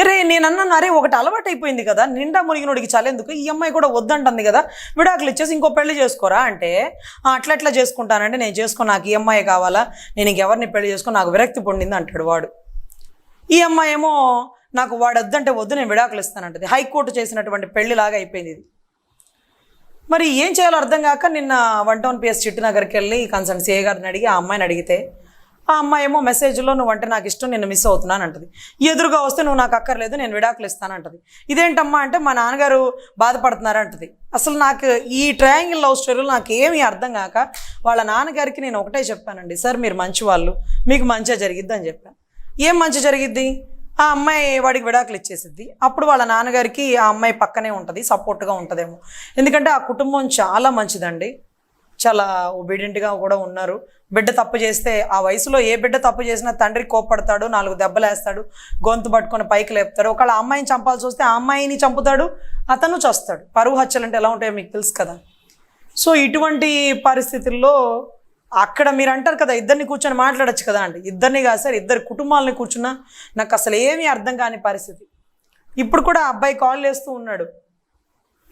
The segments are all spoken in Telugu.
ఇరే నేను అన్నాను అరే ఒకటి అలవాటు అయిపోయింది కదా నిండా మునిగినోడికి చాలేందుకు ఈ అమ్మాయి కూడా వద్దంటుంది కదా విడాకులు ఇచ్చేసి ఇంకో పెళ్ళి చేసుకోరా అంటే అట్లా అట్లా చేసుకుంటానంటే నేను చేసుకో నాకు ఈ అమ్మాయి కావాలా నేను ఇంకెవరిని పెళ్ళి చేసుకో నాకు విరక్తి పొందింది అంటాడు వాడు. ఈ అమ్మాయి ఏమో నాకు వాడు వద్దంటే వద్దు నేను విడాకులు ఇస్తానంటది. హైకోర్టు చేసినటువంటి పెళ్ళిలాగా అయిపోయింది ఇది. మరి ఏం చేయాలో అర్థం కాక నిన్న వన్ టౌన్ పిఎస్ చిట్టు నగర్కి వెళ్ళి కన్సర్న్ సిఏ గారిని అడిగి ఆ అమ్మాయిని అడిగితే ఆ అమ్మాయి ఏమో మెసేజ్లో నువ్వు అంటే నాకు ఇష్టం నేను మిస్ అవుతున్నాను అంటది. ఎదురుగా వస్తే నువ్వు నాకు అక్కర్లేదు నేను విడాకులు ఇస్తానంటది ఇదేంటమ్మా అంటే మా నాన్నగారు బాధపడుతున్నారు అంటది. అసలు నాకు ఈ ట్రయాంగిల్ లవ్ స్టోరీలో నాకు ఏమీ అర్థం కాక వాళ్ళ నాన్నగారికి నేను ఒకటే చెప్పానండి సార్ మీరు మంచి వాళ్ళు మీకు మంచిగా జరిగిద్ది అని చెప్పాను ఏం మంచి జరిగిద్ది? ఆ అమ్మాయి వాడికి విడాకులు ఇచ్చేసిద్ది. అప్పుడు వాళ్ళ నాన్నగారికి ఆ అమ్మాయి పక్కనే ఉంటుంది సపోర్ట్గా ఉంటుందేమో. ఎందుకంటే ఆ కుటుంబం చాలా మంచిదండి. చాలా ఒబీడియంట్గా కూడా ఉన్నారు. బిడ్డ తప్పు చేస్తే ఆ వయసులో ఏ బిడ్డ తప్పు చేసినా తండ్రి కోప్పడతాడు నాలుగు దెబ్బలు వేస్తాడు గొంతు పట్టుకొని పైకి లేపుతాడు. ఒకవేళ అమ్మాయిని చంపాల్సి వస్తే ఆ అమ్మాయిని చంపుతాడు అతను చస్తాడు. పరువు హత్యలు అంటే ఎలా ఉంటాయో మీకు తెలుసు కదా? సో ఇటువంటి పరిస్థితుల్లో అక్కడ మీరు అంటారు కదా ఇద్దరిని కూర్చొని మాట్లాడొచ్చు కదా అండి. ఇద్దరిని కాదు సార్ ఇద్దరు కుటుంబాలని కూర్చున్నా నాకు అసలు ఏమీ అర్థం కాని పరిస్థితి. ఇప్పుడు కూడా అబ్బాయి కాల్ చేస్తూ ఉన్నాడు.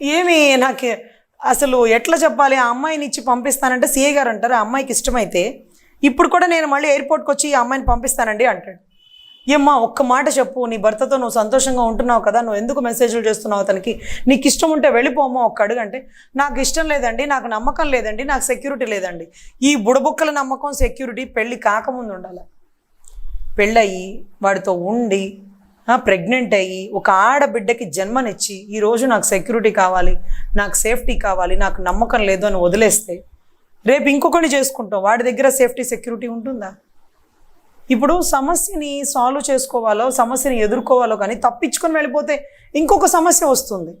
ఏమి నాకు అసలు ఎట్లా చెప్పాలి? ఆ అమ్మాయిని ఇచ్చి పంపిస్తానంటే సీఏ గారు అంటారు ఆ అమ్మాయికి ఇష్టమైతే ఇప్పుడు కూడా నేను మళ్ళీ ఎయిర్పోర్ట్కి వచ్చి ఈ అమ్మాయిని పంపిస్తానండి అంటాడు. ఏమ్మా ఒక్క మాట చెప్పు నీ భర్తతో నువ్వు సంతోషంగా ఉంటున్నావు కదా నువ్వు ఎందుకు మెసేజ్లు చేస్తున్నావు అతనికి? నీకు ఇష్టం ఉంటే వెళ్ళిపోమా ఒక్క అడుగు అంటే. నాకు ఇష్టం లేదండి నాకు నమ్మకం లేదండి నాకు సెక్యూరిటీ లేదండి. ఈ బుడబుక్కల నమ్మకం సెక్యూరిటీ పెళ్ళి కాకముందు ఉండాలి. పెళ్ళయి వాడితో ఉండి ప్రెగ్నెంట్ అయ్యి ఒక ఆడబిడ్డకి జన్మనిచ్చి ఈరోజు నాకు సెక్యూరిటీ కావాలి నాకు సేఫ్టీ కావాలి నాకు నమ్మకం లేదు అని వదిలేస్తే రేపు ఇంకొకరిని చేసుకుంటాం. వాడి దగ్గర సేఫ్టీ సెక్యూరిటీ ఉంటుందా? ఇప్పుడు సమస్యని సాల్వ్ చేసుకోవాలో సమస్యని ఎదుర్కోవాలో కానీ తప్పించుకొని వెళ్ళిపోతే ఇంకొక సమస్య వస్తుంది.